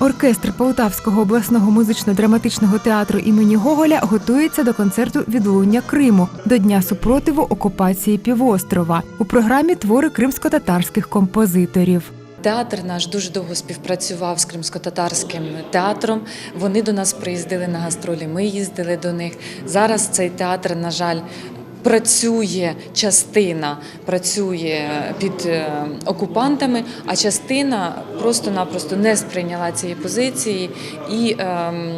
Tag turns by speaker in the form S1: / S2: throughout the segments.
S1: Оркестр Полтавського обласного музично-драматичного театру імені Гоголя готується до концерту відлуння Криму до Дня супротиву окупації півострова. У програмі твори кримсько-татарських композиторів.
S2: Театр наш дуже довго співпрацював з кримсько-татарським театром. Вони до нас приїздили на гастролі. Ми їздили до них. Зараз цей театр, на жаль, працює частина працює під е, окупантами, а частина просто-напросто не сприйняла цієї позиції і ем,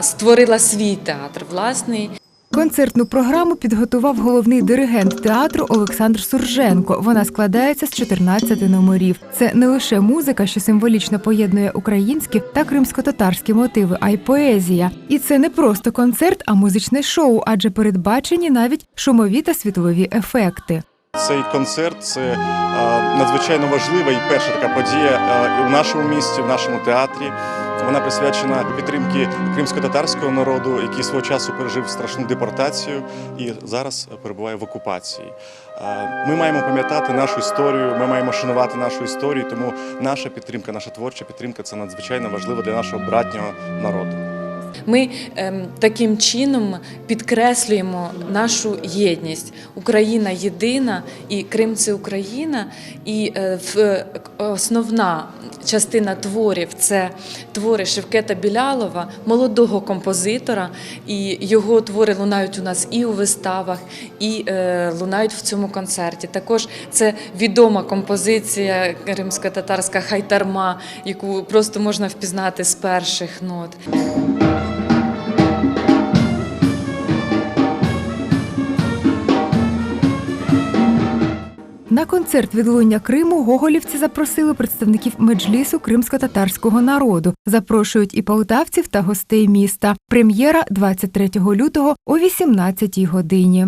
S2: створила свій театр власний.
S1: Концертну програму підготував головний диригент театру Олександр Сурженко. Вона складається з 14 номерів. Це не лише музика, що символічно поєднує українські та кримсько-татарські мотиви, а й поезія. І це не просто концерт, а музичне шоу, адже передбачені навіть шумові та світлові ефекти.
S3: Цей концерт це надзвичайно важлива і перша така подія в нашому місті, в нашому театрі. Вона присвячена підтримки кримсько-татарського народу, який свого часу пережив страшну депортацію і зараз перебуває в окупації. Ми маємо пам'ятати нашу історію, ми маємо шанувати нашу історію, тому наша підтримка, наша творча підтримка це надзвичайно важливо для нашого братнього народу.
S2: Ми ем, таким чином підкреслюємо нашу єдність. Україна єдина, і Крим це Україна. І е, е, основна частина творів це твори Шевкета Білялова, молодого композитора. І його твори лунають у нас і у виставах, і е, лунають в цьому концерті. Також це відома композиція кримсько-татарська хайтарма, яку просто можна впізнати з перших нот.
S1: На концерт відлуння Криму гоголівці запросили представників меджлісу кримсько-татарського народу. Запрошують і полтавців та гостей міста. Прем'єра 23 лютого о 18 годині.